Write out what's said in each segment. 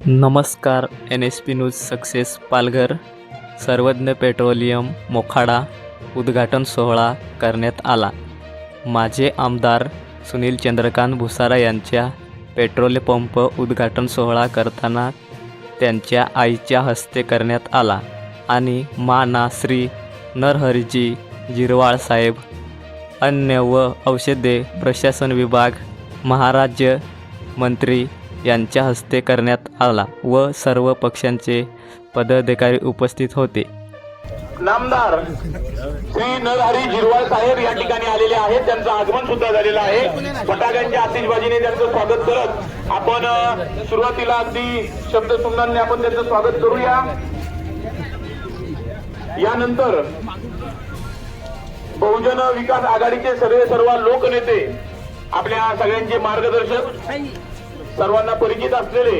नमस्कार N S P news success Palghar. Sarvagya petroleum Mokhada उद्घाटन सोहळा करण्यात आला. माझे आमदार सुनील चंद्रकांत भुसारा यांच्या पेट्रोल पंप उद्घाटन सोहळा करताना त्यांच्या आईच्या हस्ते करण्यात आला आणि माना श्री नरहरीजी जिरवाळ साहेब अन्न व औषधे प्रशासन विभाग महाराज्य मंत्री यांच्या हस्ते करण्यात आला व सर्व पक्षांचे पदाधिकारी उपस्थित होते. नामदार श्री नरहरी जिरवाळ साहेब या ठिकाणी आलेले आहेत. त्यांचं आगमन सुद्धा झालेलं आहे. फटाक्यांच्या आतिषबाजीने त्यांचं स्वागत करत आपण सुरुवातीला अगदी शब्द आपण त्यांचं स्वागत करूया. यानंतर बहुजन विकास आघाडीचे सर्वे सर्व लोकनेते आपल्या सगळ्यांचे मार्गदर्शक सर्वांना परिचित असलेले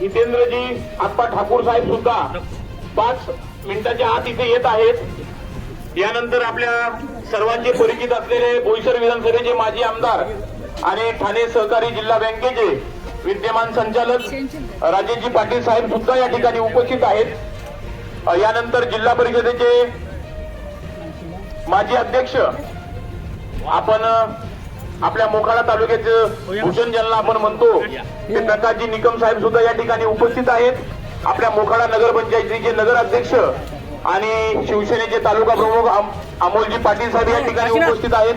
हितेंद्रजी आप्पा ठाकूर साहेब सुद्धा पाच मिनिटाच्या आत इथे येत आहेत. यानंतर आपल्या सर्वांचे परिचित असलेले बोईसर विधानसभेचे माजी आमदार आणि ठाणे सहकारी जिल्हा बँकेचे विद्यमान संचालक राजेशजी पाटील साहेब सुद्धा या ठिकाणी उपस्थित आहेत. यानंतर जिल्हा परिषदेचे माजी अध्यक्ष आपण आपल्या मोखाडा तालुक्याचे भूषण ज्यांना आपण म्हणतो ते प्रकाशजी निकम साहेब सुद्धा या ठिकाणी उपस्थित आहेत. आपल्या मोखाडा नगरपंचायतीचे नगर अध्यक्ष आणि शिवसेनेचे तालुका प्रमुख अम- अमोलजी पाटील साहेब या ठिकाणी उपस्थित आहेत.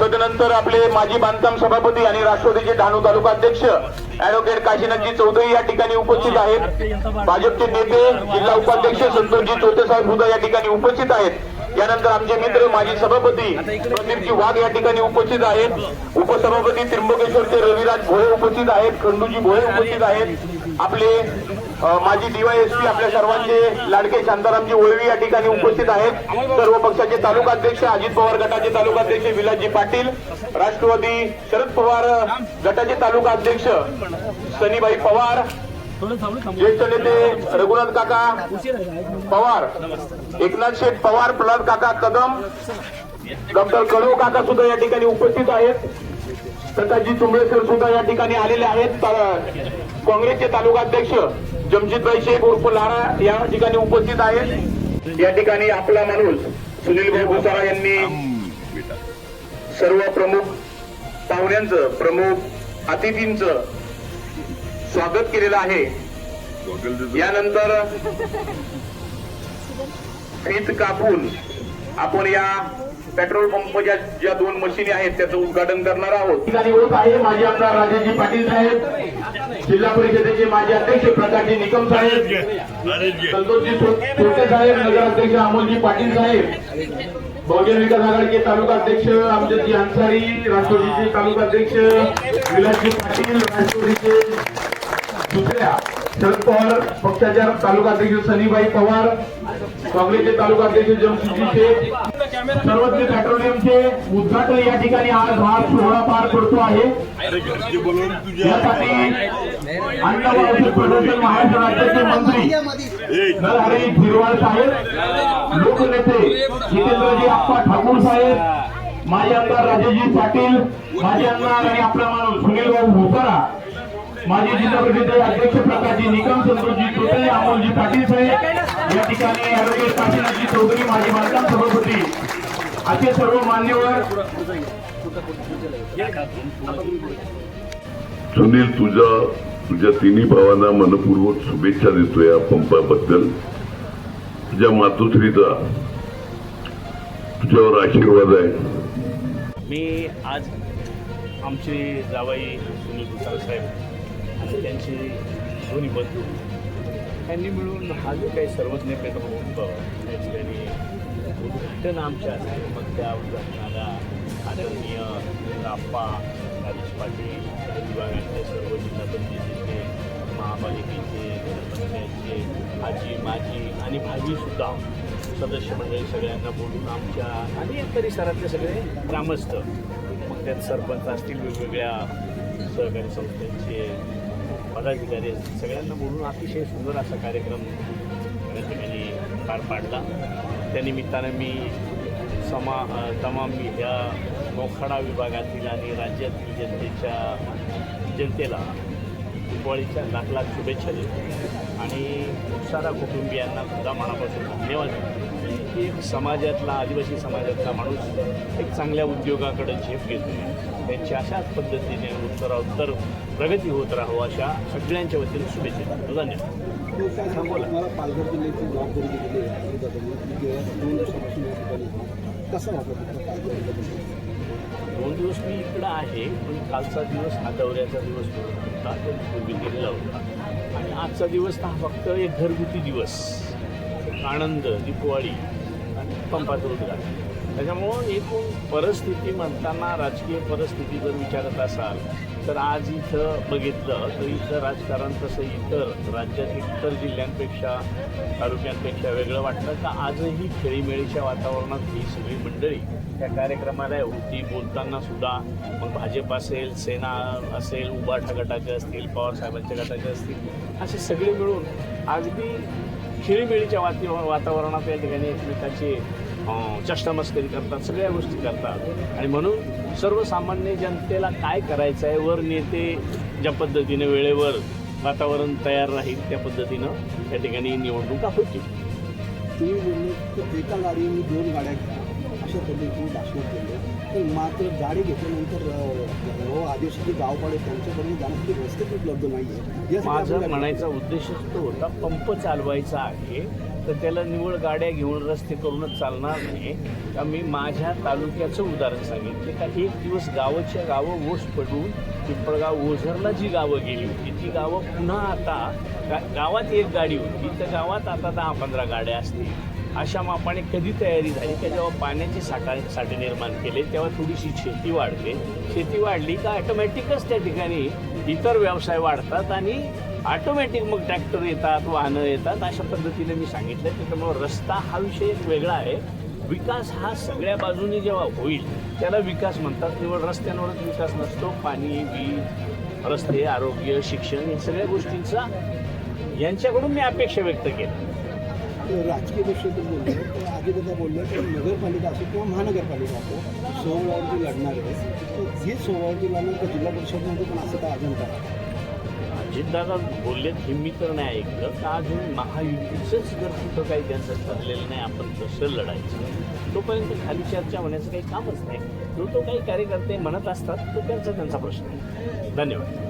तदनंतर आपले माजी बांधकाम सभापती आणि राष्ट्रवादीचे डहाणू तालुका अध्यक्ष ऍडव्होकेट काशीनाथजी चौधरी या ठिकाणी उपस्थित आहेत. भाजपचे नेते जिल्हा उपाध्यक्ष संतोषजी चोते साहेब सुद्धा या ठिकाणी उपस्थित आहेत. यानंतर आमचे मित्र माजी सभापती प्रदीपजी वाघ या ठिकाणी उपस्थित आहेत. उपसभापती त्र्यंबकेश्वरचे रविराज भोळे उपस्थित आहेत. खंडूजी भोळे उपस्थित आहेत. आपले माजी डीवायएसपी आपल्या सर्वांचे लाडके शांतारामजी ओळवी या ठिकाणी उपस्थित आहेत. सर्व पक्षाचे तालुका अध्यक्ष अजित पवार गटाचे तालुका अध्यक्ष विलासजी पाटील राष्ट्रवादी शरद पवार गटाचे तालुका अध्यक्ष सनीबाई पवार ज्येष्ठ नेते रघुनाथ काका पवार एकनाथ शेठ पवार प्रल्हाद काका कदम डॉक्टर कडू काका सुद्धा या ठिकाणी उपस्थित आहेत. प्रकाशजी चुंबळे सर सुद्धा या ठिकाणी आलेले आहेत. काँग्रेसचे तालुका अध्यक्ष जमशेदभाई शेख उर्फ लारा या ठिकाणी उपस्थित आहेत. या ठिकाणी आपला माणूस सुनील भाई भुसारा यांनी सर्व प्रमुख पाहुण्यांचं प्रमुख अतिथींचं स्वागत केलेलं आहे. यानंतर फीत कापून आपण या पेट्रोल पंपच्या ज्या दोन मशिनी आहेत त्याचं उद्घाटन करणार आहोत. ठिकाणी होत आहे माजी आमदार राजेशजी पाटील साहेब जिल्हा परिषदेचे माजी अध्यक्ष प्रकाशजी निकम साहेब संतोषजी चोटे साहेब नगराध्यक्ष अमोलजी पाटील साहेब बहुजन विकास आघाडीचे तालुका अध्यक्ष आमच्याजी अन्सारी राष्ट्रवादीचे तालुका अध्यक्ष विलासजी पाटील राष्ट्रवादीचे दुसऱ्या शरद पवार पक्षाच्या तालुका अध्यक्ष सनीबाई पवार काँग्रेसचे तालुका अध्यक्ष जमशेदजी शेख सर्वज्ञ पेट्रोलियमचे उद्घाटन या ठिकाणी आज हा सोहळा पार पडतो आहे. यासाठी अन्न व औषध प्रशासन महाराष्ट्र राज्याचे मंत्री नरहरी झिरवाळ साहेब लोकनेते जितेंद्रजी आप्पा ठाकूर साहेब माजी आमदार राजेशजी पाटील माजी आमदार आणि आपला माणूस सुनील भाऊ भोसारा माजी जिल्हा परिषदेचे अध्यक्ष प्रकाशजी निकम संतोषजी चोटे अमोलजी पाटील साहेब या ठिकाणी ऍडव्होकेट काशीनाथजी चौधरी माजी बांधकाम सभापती असे सर्व मान्यवर. सुनील तुझा तुझ्या तिन्ही भावांना मनपूर्वक शुभेच्छा देतो या पंपाबद्दल. तुझ्या मातोश्रीचा तुझ्यावर आशीर्वाद आहे. मी आज आमचे जावाई सुनील साहेब असे त्यांचे दोन्ही बंधू. त्यांनी मिळून हा जो काही सर्वज्ञ पेट्रोल पंप त्याचे त्यांनी उद्घाटन आमच्या हस्ते मग त्या उद्घाटनाला आदरणीय राप्पा राजेश पाटील विभागातले सर्व जिल्हा परिषदेचे महापालिकेचे नगरपंचायतचे आजी माजी आणि भाजीसुद्धा सदस्य मंडळी सगळ्यांना बोलून आमच्या आणि या परिसरातले सगळे ग्रामस्थ मग त्यात सरपंच असतील वेगवेगळ्या सहकारी संस्थांचे पदाधिकारी असतील सगळ्यांना बोलून अतिशय सुंदर असा कार्यक्रम या ठिकाणी पार पाडला. त्यानिमित्तानं मी समा तमाम मी ह्या मोखाडा विभागातील आणि राज्यातील जनतेच्या जनतेला दिवाळीच्या लाख लाख शुभेच्छा देतो. आणि सारा कुटुंबियांना सुद्धा मनापासून धन्यवाद देतो. की एक समाजातला आदिवासी समाजातला माणूस एक चांगल्या उद्योगाकडे झेप घेतो त्यांची अशाच पद्धतीने उत्तराउत्तर प्रगती होत राहावं अशा सगळ्यांच्या वतीने शुभेच्छा देतो. धन्यवाद. आहे आहे. कसं? दोन दिवस मी इकडं आहे पण कालचा दिवस हा दौऱ्याचा दिवस होता पूर्वी गेलेला होता. आणि आजचा दिवस हा फक्त एक घरगुती दिवस. आनंद दिपवाळी पंपातून पंपाचं त्याच्यामुळं एकूण परिस्थिती म्हणताना राजकीय परिस्थिती जर विचारत असाल तर आज इथं बघितलं तर इथं राजकारण तसं इतर राज्यात इतर जिल्ह्यांपेक्षा तालुक्यांपेक्षा वेगळं वाटलं तर आजही खेळीमेळीच्या वातावरणात ही सगळी मंडळी त्या कार्यक्रमाला होती बोलताना सुद्धा मग भाजप असेल सेना असेल उबाठा गटाचे असतील पवारसाहेबांच्या गटाचे असतील असे सगळे मिळून अगदी खेळीमेळीच्या वाती वातावरणात या ठिकाणी एकमेकाची चष्टामस्करी करतात सगळ्या गोष्टी करतात. आणि म्हणून सर्वसामान्य जनतेला काय करायचं आहे वर नेते ज्या पद्धतीने वेळेवर वातावरण तयार राहील त्या पद्धतीनं या ठिकाणी निवडणुका होतील तुम्ही एका गाडीने दोन गाड्या अशा पद्धतीने भाषण केले पण मात्र गाडी घेतल्यानंतर व आदिवासी गावपाडे त्यांच्याकडून जाण्यासाठी रस्ते उपलब्ध नाही आहे माझा म्हणायचा उद्देशच तो होता पंप चालवायचा आहे तर त्याला निवड गाड्या घेऊन रस्ते करूनच चालणार नाही. का मी माझ्या तालुक्याचं उदाहरण सांगितले का एक दिवस गावाच्या गावं ओस पडून पिंपळगाव ओझरला जी गावं गेली होती ती गावं पुन्हा आता गावात एक गाडी होती तर गावात आता दहा पंधरा गाड्या असतील. अशा मापाने कधी तयारी झाली का जेव्हा पाण्याचे साठा साठे निर्माण केले तेव्हा थोडीशी शेती वाढते शेती वाढली का ऑटोमॅटिकच त्या ठिकाणी इतर व्यवसाय वाढतात आणि ऑटोमॅटिक मग ट्रॅक्टर येतात वाहनं येतात. अशा पद्धतीने मी सांगितलं त्याच्यामुळं रस्ता हा विषय एक वेगळा आहे. विकास हा सगळ्या बाजूनी जेव्हा होईल त्याला विकास म्हणतात. निवड रस्त्यांवरच विकास नसतो. पाणी वीज रस्ते आरोग्य शिक्षण या सगळ्या गोष्टींचा यांच्याकडून मी अपेक्षा व्यक्त केली. राजकीय दृष्टीतून बोललो तर अजितदादा बोललो की नगरपालिका असो किंवा महानगरपालिका असो सोहळ्यावरती लढणार आहे. तर हे सोहळ्यावरती लढणार तर जिल्हा परिषदमध्ये पण असं काय अजून काय? अजितदादा बोललेत हे मी तर नाही ऐकलं का अजून महायुतीचंच जर कुठं काही त्यांचं ठरलेलं नाही आपण कसं लढायचं. तोपर्यंत खाली चर्चा होण्याचं काही कामच नाही. जो तो काही कार्यकर्ते म्हणत असतात तो त्यांचा त्यांचा प्रश्न आहे. धन्यवाद.